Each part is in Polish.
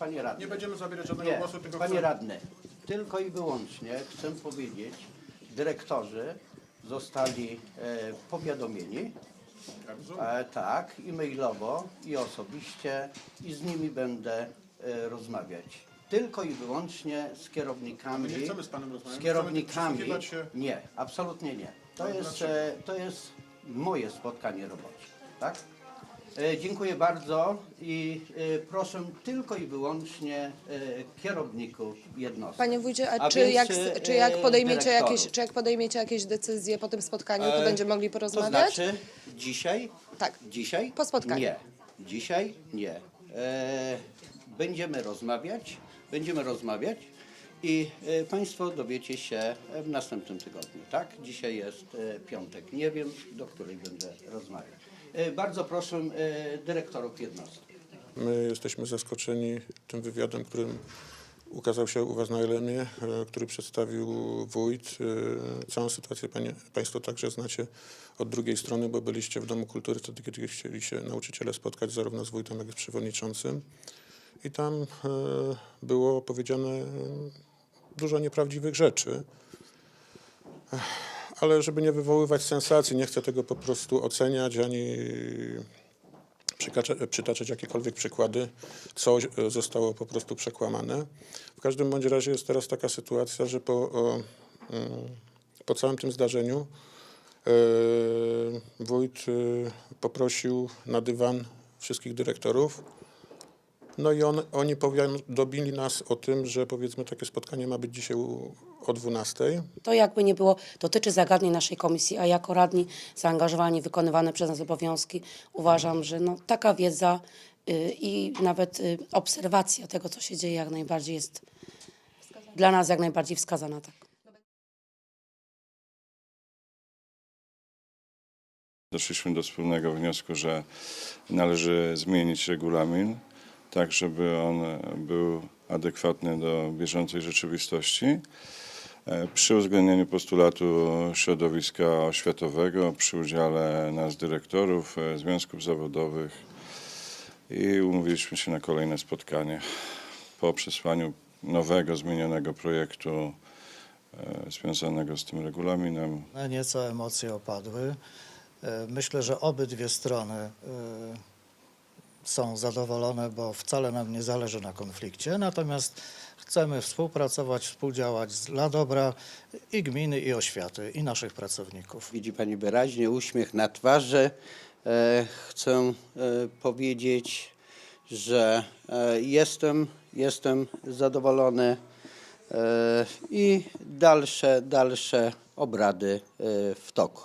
panie radny. Nie będziemy zabierać żadnego Nie, głosu, tylko panie chcemy- radny, tylko i wyłącznie chcę powiedzieć, dyrektorzy zostali e, powiadomieni, Ja rozumiem. e, tak, i mailowo, i osobiście, i z nimi będę e, rozmawiać. Tylko i wyłącznie z kierownikami. My nie chcemy z panem rozmawiać, Z kierownikami. przysłuchiwać się- Nie, absolutnie nie. To No, jest, e, to jest moje spotkanie robocze. Tak? E, Dziękuję bardzo i e, proszę tylko i wyłącznie e, kierowników jednostek. Panie wójcie, a, A czy, jak, czy jak podejmiecie dyrektorów. jakieś, czy jak podejmiecie jakieś decyzje po tym spotkaniu, to będziemy mogli To porozmawiać? znaczy dzisiaj? Tak. Dzisiaj? Po spotkaniu. Nie. Dzisiaj nie. Będziemy rozmawiać, będziemy rozmawiać i Państwo dowiecie się w następnym tygodniu, tak? Dzisiaj jest piątek. Nie wiem, do której będę rozmawiać. E, bardzo proszę e, dyrektorów jednostek. My jesteśmy zaskoczeni tym wywiadem, którym ukazał się u Was na Elemie, e, który przedstawił wójt. Całą sytuację panie, Państwo także znacie od drugiej strony, bo byliście w Domu Kultury wtedy, kiedy chcieli się nauczyciele spotkać zarówno z wójtem, jak i z przewodniczącym. I tam było powiedziane dużo nieprawdziwych rzeczy. Ale żeby nie wywoływać sensacji, nie chcę tego po prostu oceniać ani przykacza- przytaczać jakiekolwiek przykłady, co e, zostało po prostu przekłamane. W każdym bądź razie jest teraz taka sytuacja, że po, o, mm, po całym tym zdarzeniu e, wójt e, poprosił na dywan wszystkich dyrektorów. No i on, oni powiadomili nas o tym, że powiedzmy takie spotkanie ma być dzisiaj u, o 12. To jakby nie było, dotyczy zagadnień naszej komisji, a jako radni zaangażowani, wykonywane przez nas obowiązki, uważam, że no, taka wiedza y, i nawet y, obserwacja tego, co się dzieje, jak najbardziej jest dla nas jak najbardziej wskazana. Tak. Doszliśmy do wspólnego wniosku, że należy zmienić regulamin, tak żeby on był adekwatny do bieżącej rzeczywistości. E, Przy uwzględnieniu postulatu środowiska oświatowego, przy udziale nas dyrektorów, e, związków zawodowych i umówiliśmy się na kolejne spotkanie po przesłaniu nowego, zmienionego projektu e, związanego z tym regulaminem. Nieco emocje opadły. Myślę, że obydwie strony są zadowolone, bo wcale nam nie zależy na konflikcie. Natomiast chcemy współpracować, współdziałać dla dobra i gminy, i oświaty, i naszych pracowników. Widzi Pani wyraźnie uśmiech na twarzy. E, chcę e, powiedzieć, że e, jestem, jestem zadowolony i dalsze, dalsze obrady w toku.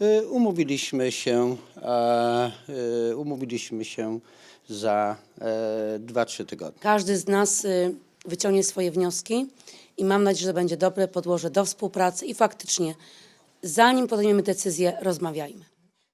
E, umówiliśmy się, e, e, umówiliśmy się za e, 2-3 tygodnie. Każdy z nas y, wyciągnie swoje wnioski i mam nadzieję, że będzie dobre podłoże do współpracy i faktycznie, zanim podejmiemy decyzję, rozmawiajmy.